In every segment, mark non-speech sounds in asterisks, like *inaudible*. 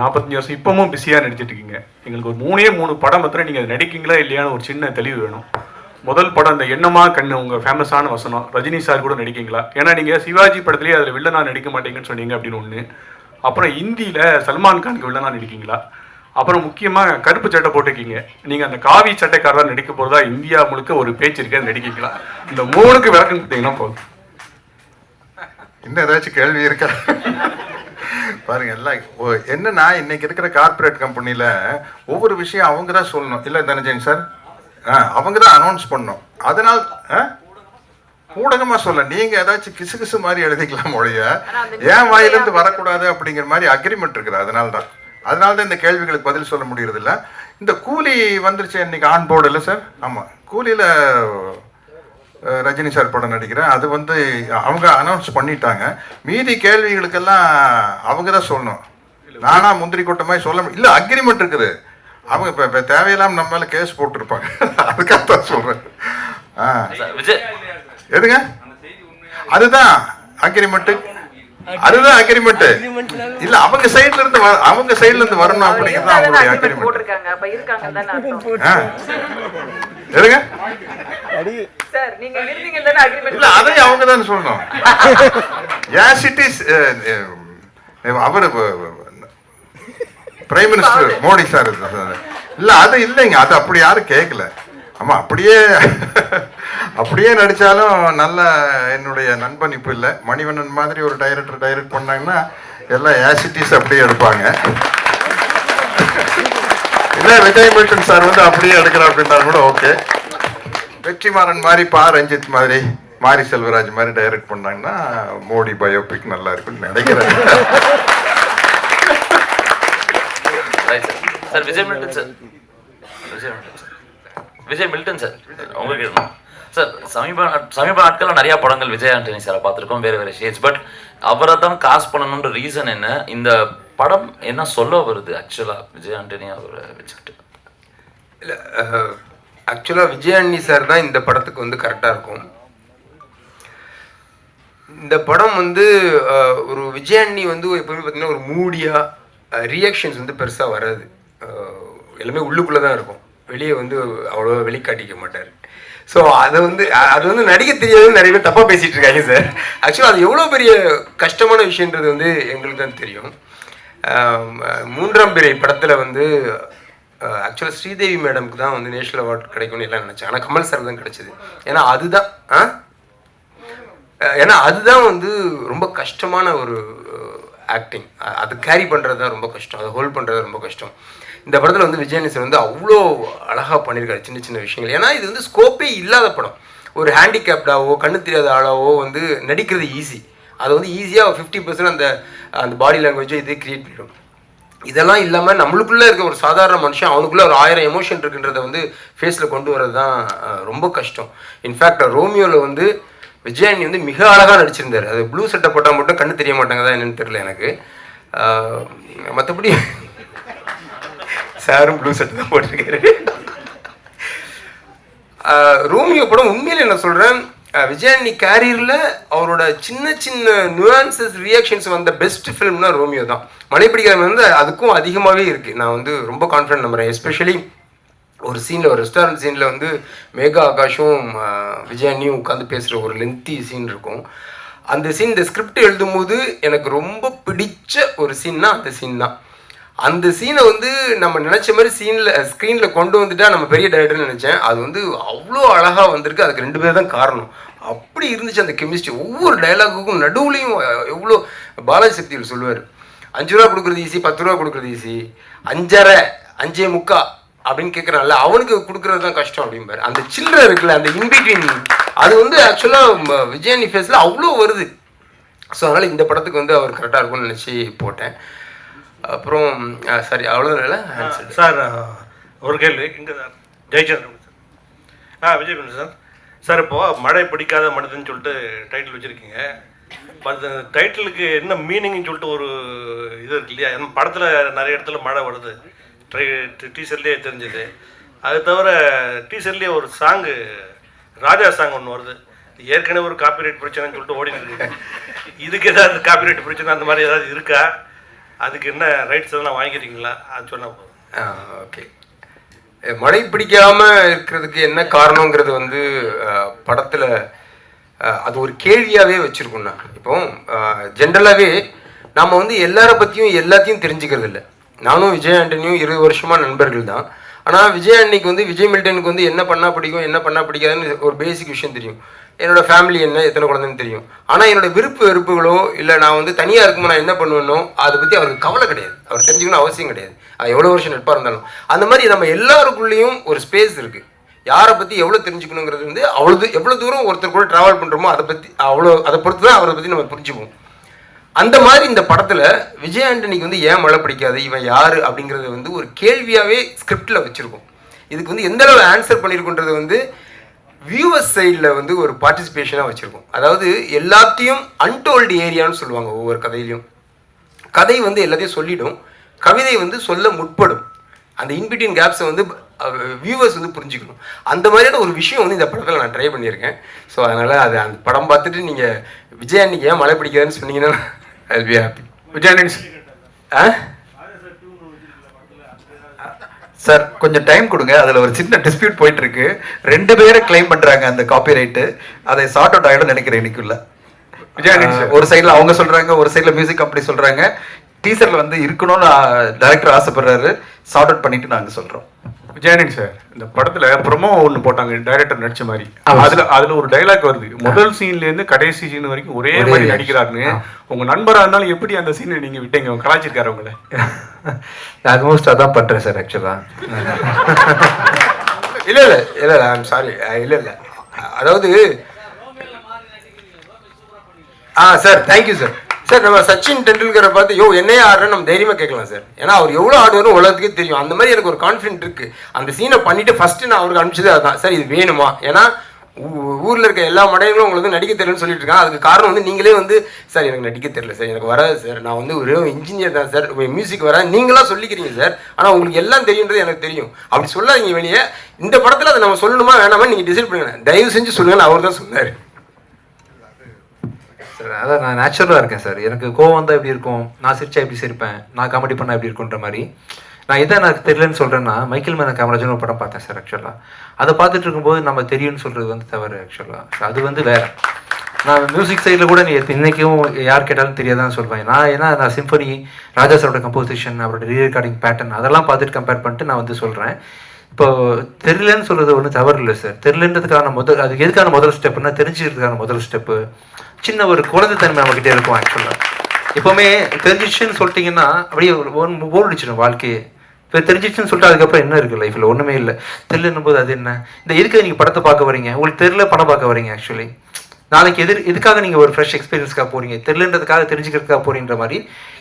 நாற்பத்தஞ்சு வருஷம் இப்பவும் பிஸியாக நடிச்சிட்டு இருக்கீங்க எங்களுக்கு ஒரு மூணே மூணு படம் மாத்திரம் நீங்கள் நடிக்கீங்களா இல்லையான்னு ஒரு சின்ன தெளிவு வேணும். முதல் படம் இந்த எண்ணமா கண்ணு உங்கள் ஃபேமஸான வசனம். ரஜினி சார் கூட நடிக்கீங்களா ஏன்னா நீங்கள் சிவாஜி படத்துலேயே அதில் வில்லனா நடிக்க மாட்டீங்கன்னு சொன்னீங்க அப்படின்னு ஒன்று அப்புறம் ஹிந்தியில் சல்மான் கானுக்கு வில்லனா நடிக்கீங்களா அப்புறம் முக்கியமாக கருப்பு சட்டை போட்டிருக்கீங்க. நீங்கள் அந்த காவி சட்டைக்காரராக நடிக்க போகிறதா இந்தியா முழுக்க ஒரு பேச்சு இருக்கேன் நடிக்கீங்களா இந்த மூணுக்கு விளக்கம் கொடுத்தீங்கன்னா போதும். இன்னும் ஏதாச்சும் கேள்வி இருக்கா? பாருங்க எல்லாம் என்னன்னா இன்னைக்கு இருக்கிற கார்ப்பரேட் கம்பெனில ஒவ்வொரு விஷயம் அவங்க தான் சொல்லணும். இல்ல தனஜன் சார்? அவங்க தான் அனௌன்ஸ் பண்ணணும். அதனால் ஆ? ஊடகமா சொல்ல நீங்க ஏதாச்சும் கிசு கிசு மாதிரி எழுதிக்கலாம் ஒழிய ஏன் வாயிலிருந்து வரக்கூடாது அப்படிங்கிற மாதிரி அக்ரிமெண்ட் இருக்குது அதனால தான். அதனால தான் இந்த கேள்விகளுக்கு பதில் சொல்ல முடியறது இல்ல இந்த கூலி வந்துருச்சு இன்னைக்கு ஆன் போர்டு இல்லை சார்? ஆமா. கூலியில ரஜினி சார் படம் நடிக்கிறேன். அது வந்து அவங்க அனௌன்ஸ் பண்ணிட்டாங்க. மீதி கேள்விகளுக்கெல்லாம் அவங்க தான் சொல்லணும். நானா முந்திரி கொட்ட மாதிரி சொல்ல இல்லை அக்ரிமெண்ட் இருக்குது. அவங்க இப்போ இப்போ தேவையில்லாம நம்ம மேலே கேஸ் போட்டிருப்பாங்க. *laughs* அதுக்காக தான் சொல்கிறேன் ஆ. எதுங்க? அதுதான் அக்ரிமெண்ட் அதுதான் அக்ரிமெண்ட் இல்ல அவங்க சைடுல இருந்து வ- அவங்க சைடுல இருந்து வரணும் அப்படிங்கிறது அவங்களுடைய அக்ரிமெண்ட் போட்டிருக்காங்க. அப்ப இருக்காங்க தானே அர்த்தம். ஆ. எதுங்க? சார் நீங்க இருந்தீங்க தானே அக்ரிமெண்ட் இல்ல அதையும் அவங்க தான் சொல்லணும். ஏன் cities our prime minister Modi sir இல்ல அது இல்லைங்க. அது அப்படி யாரும் கேட்கல ஆமாம் அப்படியே அப்படியே நடித்தாலும் நல்ல என்னுடைய நண்பன் இப்போ இல்லை. மணிவண்ணன் மாதிரி ஒரு டைரக்டர் டைரக்ட் பண்ணாங்கன்னா எல்லாம் ஆசிட்டிஸ் அப்படியே எடுப்பாங்க இல்லை விஜய் மில்டன் சார் வந்து அப்படியே எடுக்கிறார் அப்படின்னா கூட ஓகே வெற்றிமாறன் மாதிரி பா ரஞ்சித் மாதிரி மாரி செல்வராஜ் மாதிரி டைரக்ட் பண்ணாங்கன்னா மோடி பயோபிக் நல்லா இருக்கும்னு நினைக்கிறேன். Sir Vijay Milton sir Vijay Milton sir Vijay Milton sir. உங்களுக்கு சார் சமீப சமீப நாட்களில் நிறைய படங்கள் விஜய் ஆண்டனி சாரை பார்த்துருக்கோம் வேறு வேறு ஷேட்ஸ் பட் அவரை தான் காசு பண்ணணுன்ற ரீசன் என்ன? இந்த படம் என்ன சொல்ல வருது ஆக்சுவலாக விஜய் ஆண்டனி அவரை வச்சுக்கிட்டு? இல்லை ஆக்சுவலாக விஜய் ஆண்டனி சார் தான் இந்த படத்துக்கு வந்து கரெக்டாக இருக்கும். இந்த படம் வந்து ஒரு விஜய் ஆண்டனி வந்து எப்பவுமே பார்த்தீங்கன்னா ஒரு மூடியாக ரியாக்ஷன்ஸ் வந்து பெருசாக வராது. எல்லாமே உள்ளுக்குள்ளே தான் இருக்கும். வெளியே வந்து அவ்வளோ வெளிக்காட்டிக்க மாட்டார். ஸோ அதை வந்து அது வந்து நடிக்க தெரியாதுன்னு நிறைய பேர் தப்பாக பேசிகிட்டு இருக்காங்க சார் ஆக்சுவலாக அது எவ்வளோ பெரிய கஷ்டமான விஷயன்றது வந்து எங்களுக்கு தான் தெரியும். மூன்றாம் பிறை படத்தில் வந்து ஆக்சுவலாக ஸ்ரீதேவி மேடம்க்கு தான் வந்து நேஷனல் அவார்ட் கிடைக்கும்னு எல்லாம் நினச்சேன். ஆனால் கமல் சார் தான் கிடைச்சது. ஏன்னா அதுதான் ஆ? ஏன்னா அதுதான் வந்து ரொம்ப கஷ்டமான ஒரு ஆக்டிங் அது கேரி பண்ணுறது தான் ரொம்ப கஷ்டம். அதை ஹோல்ட் பண்ணுறது ரொம்ப கஷ்டம். இந்த படத்தில் வந்து விஜயநேசன் வந்து அவ்வளோ அழகாக பண்ணியிருக்காரு சின்ன சின்ன விஷயங்கள். ஏன்னா இது வந்து ஸ்கோப்பே இல்லாத படம். ஒரு ஹேண்டிகேப்டாவோ கண்ணு தெரியாத ஆளாவோ வந்து நடிக்கிறது ஈஸி அதை வந்து ஈஸியாக ஃபிஃப்டி பர்சன்ட் அந்த அந்த பாடி லாங்குவேஜை இதே கிரியேட் பண்ணிடும். இதெல்லாம் இல்லாமல் நம்மளுக்குள்ளே இருக்க ஒரு சாதாரண மனுஷன் அவனுக்குள்ளே ஒரு ஆயிரம் எமோஷன் இருக்குன்றத வந்து ஃபேஸில் கொண்டு வர்றது தான் ரொம்ப கஷ்டம். இன்ஃபேக்ட் ரோமியோவில் வந்து விஜயானி வந்து மிக அழகாக நடிச்சிருந்தார். அது ப்ளூ சட்டை போட்டால் மட்டும் கண்ணு தெரிய மாட்டாங்க தான் என்னன்னு தெரியல எனக்கு. மற்றபடி சாரும் ப்ளூ சட்டை தான் போட்டிருக்காரு. ரோமியோ படம் உண்மையில் என்ன சொல்கிறேன் ஆஹ் கேரியரில் அவரோட சின்ன சின்ன நியூஆன்சஸ் ரியாக்ஷன்ஸ் வந்த பெஸ்ட் ஃபிலிம்னா ரோமியோ தான். மலைப்பிடிக்காம வந்து அதுக்கும் அதிகமாகவே இருக்குது நான் வந்து ரொம்ப கான்ஃபிடன்ட் நம்புறேன். எஸ்பெஷலி ஒரு சீனில் ஒரு ரெஸ்டாரண்ட் சீனில் வந்து மேகா ஆகாஷும் ஆஹ் உட்காந்து பேசுகிற ஒரு லென்த்தி சீன் இருக்கும். அந்த சீன் இந்த ஸ்கிரிப்ட் எழுதும்போது எனக்கு ரொம்ப பிடிச்ச ஒரு சீன்னா அந்த சீன் தான். அந்த சீனை வந்து நம்ம நினச்ச மாதிரி சீனில் ஸ்க்ரீனில் கொண்டு வந்துட்டா நம்ம பெரிய டைரக்டர்னு நினச்சேன். அது வந்து அவ்வளோ அழகாக வந்திருக்கு. அதுக்கு ரெண்டு பேர் தான் காரணம். அப்படி இருந்துச்சு அந்த கெமிஸ்ட்ரி ஒவ்வொரு டயலாகுக்கும் நடுவுலையும் எவ்வளோ பாலாஜி சக்தியில் சொல்லுவார். அஞ்சு ரூபா கொடுக்குறது ஈஸி பத்து ரூபா கொடுக்குறது ஈஸி அஞ்சரை அஞ்சே முக்கா அப்படின்னு கேட்குறான்ல அவனுக்கு கொடுக்குறது தான் கஷ்டம் அப்படிம்பாரு. அந்த சில்லறை இருக்குல்ல அந்த இன்பிட்வீன் அது வந்து ஆக்சுவலாக விஜயானி ஃபேஸில் அவ்வளோ வருது. ஸோ அதனால் இந்த படத்துக்கு வந்து அவர் கரெக்டாக இருக்கும்னு நினச்சி போட்டேன். அப்புறம் சாரி அவ்வளோதான சார் ஒரு கேள்வி இங்கே சார் ஜெயச்சந்திரன் சார் ஆ விஜய் பண்ணு சார். சார் இப்போது மழை பிடிக்காத மனிதன் சொல்லிட்டு டைட்டில் வச்சுருக்கீங்க. அந்த டைட்டிலுக்கு என்ன மீனிங்னு சொல்லிட்டு ஒரு இது இருக்கு இல்லையா? படத்தில் நிறைய இடத்துல மழை வருது. ட்ரை டீசர்லேயே தெரிஞ்சது. அது தவிர டீசர்லேயே ஒரு சாங்கு ராஜா சாங் ஒன்று வருது. ஏற்கனவே ஒரு காப்பிரைட் பிரச்சனைன்னு சொல்லிட்டு ஓடிட்டு இருக்கு. இதுக்கு ஏதாவது காப்பிரைட் பிரச்சனை அந்த மாதிரி ஏதாவது இருக்கா? அதுக்கு என்ன ரைட்ஸ் எல்லாம் வாங்கிக்கிறீங்களா அது சொன்னால் போதும். ஓகே மழை பிடிக்காம இருக்கிறதுக்கு என்ன காரணங்கிறது வந்து படத்தில் அது ஒரு கேள்வியாகவே வச்சுருக்கோம்ண்ணா இப்போ ஜென்ரலாகவே நாம் வந்து எல்லார பற்றியும் எல்லாத்தையும் தெரிஞ்சுக்கிறது இல்லை நானும் விஜய் ஆண்டனியும் இருபது வருஷமாக நண்பர்கள் தான். ஆனால் விஜய் அன்னைக்கு வந்து விஜய் மில்டனுக்கு வந்து என்ன பண்ணால் பிடிக்கும் என்ன பண்ணால் பிடிக்காதுன்னு ஒரு பேசிக் விஷயம் தெரியும். என்னோட ஃபேமிலி என்ன எத்தனை குழந்தைன்னு தெரியும். ஆனால் என்னோட விருப்பு வெறுப்புகளோ இல்லை நான் வந்து தனியாக இருக்கும்போது நான் என்ன பண்ணுவேனோ அதை பற்றி அவருக்கு கவலை கிடையாது. அவர் தெரிஞ்சுக்கணும் அவசியம் கிடையாது. அது எவ்வளோ வருஷம் நட்பாக இருந்தாலும். அந்த மாதிரி நம்ம எல்லாருக்குள்ளேயும் ஒரு ஸ்பேஸ் இருக்குது யாரை பற்றி எவ்வளோ தெரிஞ்சுக்கணுங்கிறது வந்து அவ்வளோ எவ்வளோ தூரம் ஒருத்தர் கூட ட்ராவல் பண்ணுறோமோ அதை பற்றி அவ்வளோ அதை பொறுத்து தான் அவரை பற்றி நம்ம புரிஞ்சுப்போம். அந்த மாதிரி இந்த படத்தில் விஜய் ஆண்டனிக்கு வந்து ஏன் மழை பிடிக்காது? இவன் யார்? அப்படிங்கிறத வந்து ஒரு கேள்வியாகவே ஸ்கிரிப்டில் வச்சுருக்கோம். இதுக்கு வந்து எந்த அளவு ஆன்சர் பண்ணியிருக்குன்றது வந்து வியூவர்ஸ் சைடில் வந்து ஒரு பார்ட்டிசிபேஷனாக வச்சுருக்கோம். அதாவது எல்லாத்தையும் அன்டோல்டு ஏரியான்னு சொல்லுவாங்க ஒவ்வொரு கதையிலையும் கதை வந்து எல்லாத்தையும் சொல்லிடும். கவிதை வந்து சொல்ல முற்படும். அந்த இன்பிட்வீன் கேப்ஸை வந்து வியூவர்ஸ் வந்து புரிஞ்சுக்கணும். அந்த மாதிரியான ஒரு விஷயம் வந்து இந்த படத்தில் நான் ட்ரை பண்ணியிருக்கேன். ஸோ அதனால் அது அந்த படம் பார்த்துட்டு நீங்கள் விஜய் அன்னைக்கு ஏன் மழை பிடிக்காதுன்னு சொன்னீங்கன்னா ஐ பி ஹாப்பி ஆ சார் கொஞ்சம் டைம் கொடுங்க. அதுல ஒரு சின்ன டிஸ்பியூட் போயிட்டு இருக்கு ரெண்டு பேரை கிளைம் பண்றாங்க அந்த காப்பிரைட்டு அதை சார்ட் அவுட் ஆகிடும் நினைக்கிறேன் இன்னைக்குள்ள. ஒரு சைடுல அவங்க சொல்றாங்க ஒரு சைடுல மியூசிக் கம்பெனி சொல்றாங்க. டீசர்ல வந்து இருக்கணும்னு டைரக்டர் ஆசைப்படுறாரு. சார்ட் அவுட் பண்ணிட்டு நாங்க சொல்றோம். விஜயானந்த் சார் இந்த படத்துல ப்ரொமோ ஒன்னு போட்டாங்க டைரக்டர் நடிச்ச மாதிரி. அதுல அதுல ஒரு டைலாக் வருது. முதல் சீன்ல இருந்து கடைசி சீன் வரைக்கும் ஒரே மாதிரி. நடிக்கிறாருன்னு. உங்க நண்பரா இருந்தாலும் எப்படி அந்த சீனை நீங்க விட்டீங்க? அவங்க கலாச்சிருக்காரு உங்களை. *laughs* ஆல்மோஸ்ட் அதான் பண்றேன் சார் ஆக்சுவலா *laughs* இல்லை இல்லை இல்லை இல்லை ஐம் சாரி இல்லை இல்லை. அதாவது ஆ sir thank you sir sir நம்ம சச்சின் டெண்டுல்கரை பார்த்து யோ என்னையே ஆடுறேன்னு நம்ம தைரியமாக கேட்கலாம் சார். ஏன்னா அவர் எவ்வளோ ஆடுவாரும் உலகத்துக்கே தெரியும். அந்த மாதிரி எனக்கு ஒரு கான்ஃபிடென்ட் இருக்குது அந்த சீனை பண்ணிவிட்டு ஃபஸ்ட்டு நான் அவருக்கு அனுப்பிச்சது அதுதான் சார் இது வேணுமா? ஏன்னா ஊரில் இருக்க எல்லா மடையங்களும் உங்களுக்கு வந்து நடிக்க தெரியலன்னு சொல்லிட்டு இருக்காங்க. அதுக்கு காரணம் வந்து நீங்களே வந்து சார் எனக்கு நடிக்க தெரியல சார். எனக்கு வராது சார். நான் வந்து ஒரு இன்ஜினியர் தான் சார். மியூசிக் வராது. நீங்களாம் சொல்லிக்கிறீங்க சார். ஆனால் உங்களுக்கு எல்லாம் தெரியுன்றது எனக்கு தெரியும். அப்படி சொல்லாதீங்க வெளியே. இந்த படத்தில் அதை நம்ம சொல்லணுமா வேணாமா நீங்கள் டிசைட் பண்ணுங்க. தயவு செஞ்சு சொல்லுங்கன்னு அவர் தான் சொன்னார். சார். அதான் நான் நேச்சுரலாக இருக்கேன் சார். எனக்கு கோவம் வந்தால் எப்படி இருக்கும்? நான் சிரிச்சா எப்படி சிரிப்பேன்? நான் காமெடி பண்ணால் எப்படி இருக்குன்ற மாதிரி. நான் இதை எனக்கு தெரியலன்னு சொல்கிறேன்னா மைக்கேல் மேன காமராஜன் ஒரு படம் பார்த்தேன் சார் ஆக்சுவலாக அதை பார்த்துட்டு இருக்கும்போது நம்ம தெரியும்னு சொல்கிறது வந்து தவறு ஆக்சுவலாக அது வந்து வேறு. நான் மியூசிக் சைடில் கூட நீ இன்றைக்கும் யார் கேட்டாலும் தெரியாதான் சொல்வேன். நான் ஏன்னா நான் சிம்பனி ராஜா சாரோட கம்போசிஷன் அவரோட ரீ ரெக்கார்டிங் பேட்டர்ன் அதெல்லாம் பார்த்துட்டு கம்பேர் பண்ணிட்டு நான் வந்து சொல்கிறேன் இப்போ தெரியலன்னு சொல்கிறது ஒன்றும் தவறு இல்லை சார். தெரியலன்றதுக்கான முதல் அது எதுக்கான முதல் ஸ்டெப்புன்னா தெரிஞ்சுக்கிறதுக்கான முதல் ஸ்டெப்பு சின்ன ஒரு குழந்தைத்தன்மை நம்மக்கிட்டே இருக்கும் ஆக்சுவலாக எப்போவுமே தெரிஞ்சிச்சுன்னு சொல்லிட்டீங்கன்னா அப்படியே ஒன் போர் அடிச்சிடும் வாழ்க்கையே. இப்போ தெரிஞ்சிச்சுன்னு சொல்லிட்டு அதுக்கப்புறம் என்ன இருக்குது லைஃப்பில் ஒன்றுமே இல்லை. தெரியலன்னும் போது அது என்ன? இந்த எதுக்கு நீங்கள் படத்தை பார்க்க வரீங்க? உங்களுக்கு தெரியல படம் பார்க்க வரீங்க ஆக்சுவலி நாளைக்கு எதிர் எதுக்காக நீங்கள் ஒரு ஃப்ரெஷ் எக்ஸ்பீரியன்ஸ்க்காக போகிறீங்க தெரிலன்றதுக்காக தெரிஞ்சுக்கிறதுக்காக போறீன்ற மாதிரி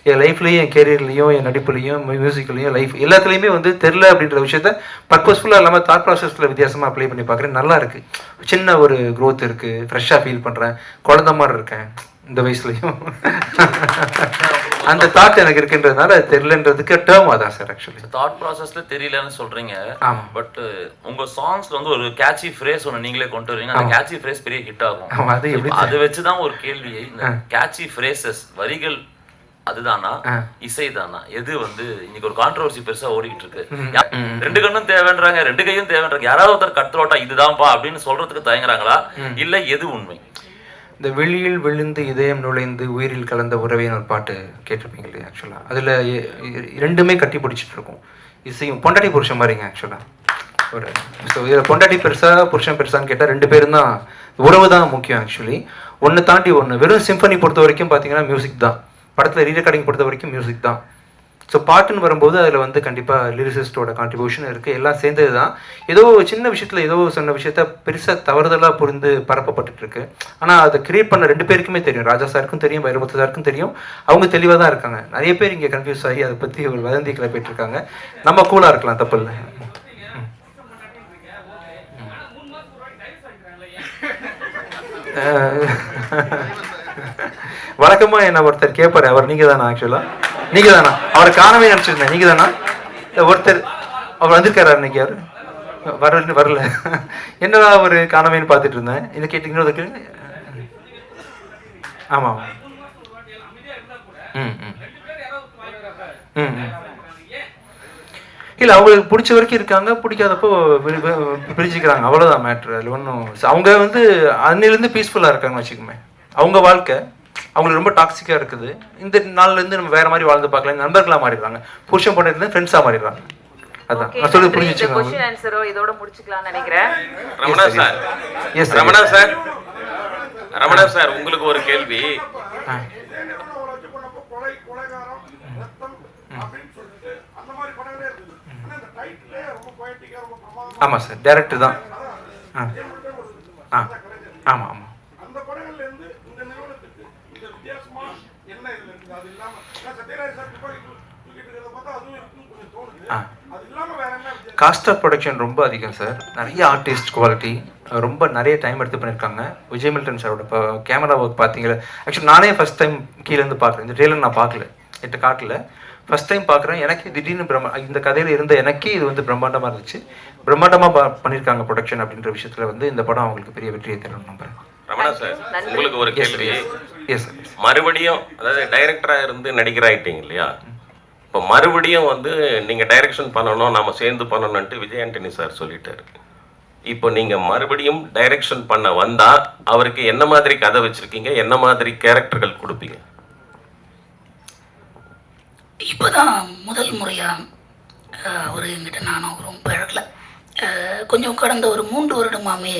என் லைஃப்லையும் என் கேரியர்லையும் என் நடிப்புலையும் மியூசிக்லையும் லைஃப் எல்லாத்துலேயுமே வந்து தெரில அப்படின்ற விஷயத்த பர்பஸ்ஃபுல்லாக இல்லாமல் தாட் ப்ராசஸில் வித்தியாசமாக அப்ளை பண்ணி பார்க்குறேன் நல்லா இருக்குது சின்ன ஒரு க்ரோத் இருக்குது ஃப்ரெஷ்ஷாக ஃபீல் பண்ணுறேன் குழந்த மாதிரி இருக்கேன். இந்த வயசுலையும். அந்த தாட் எனக்கு இருக்குன்றதுனால அது தெரிலன்றதுக்கு டேர்ம் அதான் சார் ஆக்சுவலி தாட் ப்ராசஸ்ல தெரியலன்னு சொல்றீங்க. பட் உங்க சாங்ஸ்ல வந்து ஒரு கேட்சி ஃப்ரேஸ் ஒன்று நீங்களே கொண்டு வரீங்க. அந்த கேட்சி ஃப்ரேஸ் பெரிய ஹிட் ஆகும். அது அதை வச்சுதான் ஒரு கேள்வியை இந்த கேட்சி ஃப்ரேசஸ் வரிகள் அதுதானா? இசைதானா? எது வந்து இன்னைக்கு ஒரு கான்ட்ரவர்சி பெருசா ஓடிக்கிட்டு இருக்கு ரெண்டு கண்ணும் தேவைன்றாங்க ரெண்டு கையும் தேவைன்றாங்க. யாராவது ஒருத்தர் கட்டுரோட்டா இதுதான்ப்பா அப்படின்னு சொல்றதுக்கு தயங்குறாங்களா? இல்ல எது உண்மை? இந்த வெளியில் விழுந்து இதயம் நுழைந்து உயிரில் கலந்த உறவேன்னு ஒரு பாட்டு கேட்டிருப்பீங்க இல்லையா ஆக்சுவலாக அதில் ரெண்டுமே கட்டி பிடிச்சிட்டு இருக்கும் இசையும் பொண்டாட்டி புருஷன் மாதிரிங்க ஆக்சுவலாக ஒரு ஸோ இதில் பொண்டாட்டி பெருசா புருஷன் பெருசான்னு கேட்டால் ரெண்டு பேரும் தான் உறவு தான் முக்கியம் ஆக்சுவலி ஒன்று தாண்டி ஒன்று வெறும் சிம்பனி பொறுத்த வரைக்கும் பார்த்தீங்கன்னா மியூசிக் தான். படத்தில் ரீரெக்கார்டிங் பொறுத்த வரைக்கும் மியூசிக் தான். ஸோ பாட்டுன்னு வரும்போது அதில் வந்து கண்டிப்பாக லிரிசிஸ்டோட கான்ட்ரிபியூஷன் இருக்குது எல்லாம் சேர்ந்தது தான் ஏதோ ஒரு சின்ன விஷயத்தில் ஏதோ சொன்ன விஷயத்த பெருசாக தவறுதலாக புரிந்து பரப்பப்பட்டுருக்கு ஆனால் அதை கிரியேட் பண்ண ரெண்டு பேருக்குமே தெரியும். ராஜா சாருக்கும் தெரியும் வைரமுத்து சாருக்கும் தெரியும். அவங்க தெளிவாக தான் இருக்காங்க. நிறைய பேர் இங்கே கன்ஃபியூஸ் ஆகி அதை பற்றி ஒரு வதந்தி கிளப்பிட்டு இருக்காங்க நம்ம கூலாக இருக்கலாம் தப்பு இல்லை வழக்கமாக என்ன ஒருத்தர் கேட்பார் அவர் நீங்கள் தானே ஆக்சுவலாக நீங்க தானா அவரை காணவே நினைச்சிருந்தேன். நீங்க தானா ஒருத்தர் அவர் வந்திருக்காரு இன்னைக்கு அவர் வரல வரல. என்னடா அவர் காணவேன்னு பார்த்துட்டு இருந்தேன். இதை கேட்டீங்கன்னா கேளுங்க. ஆமா ஆமா. ம் ம். ம் ம். இல்ல அவங்களுக்கு பிடிச்ச வரைக்கும் இருக்காங்க. பிடிக்காதப்போ பிரிஞ்சுக்கிறாங்க வி- பிரிச்சுக்கிறாங்க அவ்வளவுதான் மேட்ரு அதில் ஒன்றும் அவங்க வந்து அன்னிலேருந்து பீஸ்ஃபுல்லாக இருக்காங்கன்னு வச்சுக்கோமே. அவங்க வாழ்க்கை. அவங்களுக்கு ரொம்ப டாக்ஸிக்காக இருக்குது. இந்த நாள்ல இருந்து நம்ம வேற மாதிரி வாழ்ந்து பார்க்கலாம். நண்பர்களாக மாறிடுறாங்க. புருஷன் பண்ணிருந்து ஃப்ரெண்ட்ஸாக மாறிடுறாங்க. அதான். நான் answer ஓ இதோட முடிச்சுக்கலாம்னு நினைக்கிறேன். Ramana sir. Yes Ramana sir. Ramana sir உங்களுக்கு ஒரு கேள்வி. ஆமாம் சார் டேரக்டர் தான். ஆ. ஆ ஆமாம் ஆமாம் ஆ காஸ்ட் ஆஃப் ப்ரொடக்ஷன் ரொம்ப அதிகம் சார் நிறைய ஆர்டிஸ்ட் குவாலிட்டி ரொம்ப நிறைய டைம் எடுத்து பண்ணியிருக்காங்க. விஜய் மில்டன் சாரோட இப்போ கேமரா ஒர்க் பார்த்தீங்களா? ஆக்சுவலி நானே ஃபஸ்ட் டைம் கீழேருந்து பார்க்குறேன் இந்த ட்ரெயிலர் நான் பார்க்கல. எட்டு காட்டல. ஃபஸ்ட் டைம் பார்க்குறேன். எனக்கு திடீர்னு பிரம்ம இந்த கதையில் இருந்த எனக்கே இது வந்து பிரம்மாண்டமாக இருந்துச்சு. பிரம்மாண்டமாக பண்ணியிருக்காங்க ப்ரொடக்ஷன் அப்படின்ற விஷயத்தில் வந்து இந்த படம் அவங்களுக்கு பெரிய வெற்றியை தரும் நம்புறேன். ரமணா சார் உங்களுக்கு ஒரு கேள்வி. எஸ் சார் மறுபடியும் அதாவது டைரக்டரா இருந்து நடிகர் ஆயிட்டீங்க இல்லையா இப்போ மறுபடியும் வந்து நீங்கள் டைரக்ஷன் பண்ணணும் நாம் சேர்ந்து பண்ணணும்ட்டு விஜய் ஆண்டனி சார் சொல்லிட்டாரு. இப்போ நீங்கள் மறுபடியும் டைரக்ஷன் பண்ண வந்தால் அவருக்கு என்ன மாதிரி கதை வச்சுருக்கீங்க? என்ன மாதிரி கேரக்டர்கள் கொடுப்பீங்க? இப்போதான் முதல் முறையாக அவர் என்கிட்ட நானும் அவரும் பழகல கொஞ்சம் கடந்த ஒரு மூன்று வருடமாமே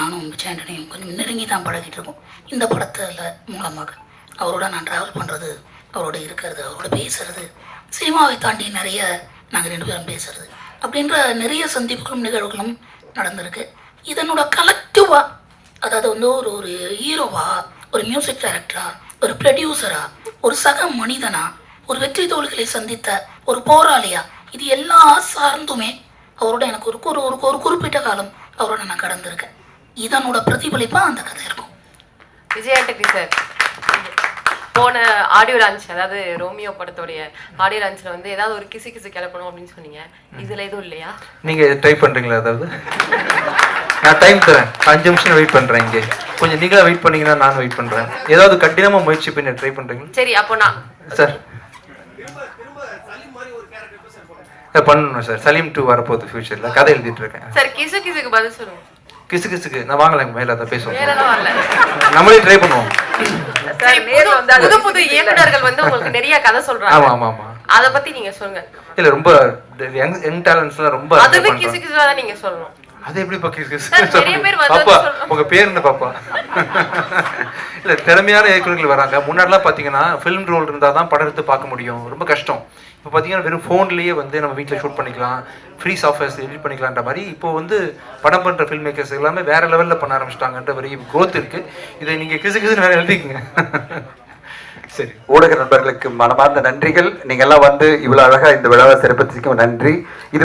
நானும் விஜய் ஆண்டனியும் கொஞ்சம் நெருங்கி தான் பழகிட்டு இருக்கோம். இந்த படத்தில் மூலமாக அவரோட நான் ட்ராவல் பண்ணுறது அவரோட இருக்கிறது அவரோட பேசுறது சினிமாவை தாண்டி நிறைய நாங்கள் ரெண்டு பேரும் பேசுகிறது அப்படின்ற நிறைய சந்திப்புகளும் நிகழ்வுகளும் நடந்திருக்கு. இதனோட கலெக்டிவாக அதாவது வந்து ஒரு ஒரு ஹீரோவா ஒரு மியூசிக் டைரக்டரா ஒரு ப்ரொடியூசரா ஒரு சக மனிதனா ஒரு வெற்றி தோல்களை சந்தித்த ஒரு போராளியா இது எல்லா சார்ந்துமே அவரோட எனக்கு ஒரு ஒரு ஒரு ஒரு குறிப்பிட்ட காலம் அவரோட நான் கடந்திருக்கேன். இதனோட பிரதிபலிப்பாக அந்த கதை இருக்கும். விஜயாட்டுக்கு சார் போன ஆடியோ லான்ச் அதாவது ரோமியோ படத்தோடைய ஆடியோ லான்ச்ல வந்து ஏதாவது ஒரு கிசு கிசு கிளப்பணும் அப்படின்னு சொன்னீங்க. இதுல எதுவும் இல்லையா? நீங்கள் ட்ரை பண்ணுறீங்களா அதாவது நான் டைம் தரேன். அஞ்சு நிமிஷம் வெயிட் பண்ணுறேன் இங்கே. கொஞ்சம் நீங்களா வெயிட் பண்ணீங்கன்னா நான் வெயிட் பண்ணுறேன் ஏதாவது கடினமாக முயற்சி பண்ணி ட்ரை பண்ணுறீங்களா சரி அப்போ நான் சார். பண்ணணும் சார். சலீம் டூ வரப்போகுது ஃபியூச்சரில் கதை எழுதிட்டு இருக்கேன். சார் கிசு கிசுக்கு பதில் சொல்லுங்க. கிசு கிசுக்கு. நான் வாங்கலை மேலே அதை பேசுவோம். நம்மளே ட்ரை பண்ணுவோம். புது- புது இயக்குனர்கள் வந்து உங்களுக்கு நிறைய கதை சொல்றாங்க. ஆமாம் ஆமாம் அத பத்தி நீங்க சொல்லுங்க. இல்லை ரொம்ப யங் யங் டேலண்ட்ஸ்லாம் ரொம்ப அதுவே கிசு. கிசுவா தான் நீங்க சொல்லணும். அது எப்படி பாப்பா. உங்க பேர் என்ன பாப்பா? இல்ல திறமையான இயக்குநர்கள் வராங்க. முன்னாடிலாம் பாத்தீங்கன்னா ஃபிலிம் ரோல் இருந்தால் தான் படம் எடுத்து பார்க்க முடியும். ரொம்ப கஷ்டம். இப்போ பார்த்தீங்கன்னா வெறும் ஃபோன்லேயே வந்து நம்ம வீட்டில் ஷூட் பண்ணிக்கலாம். ஃப்ரீ சாஃப்ட்வேர்ஸ் எடிட் பண்ணிக்கலான்ற மாதிரி இப்போ வந்து படம் பண்ணுற ஃபில்ம் மேக்கர்ஸ் எல்லாமே வேற லெவலில் பண்ண ஆரம்பிச்சிட்டாங்கன்ற வரை growth இருக்கு. இதை நீங்கள் கிசு கிசுன்னு வேற எழுதிக்கங்க. சரி. ஊடக நண்பர்களுக்கு மனமார்ந்த நன்றிகள். நீங்க எல்லாம் வந்து இவ்வளவு அழகா இந்த விழாவை சிறப்பிச்சிருக்க நன்றி. இது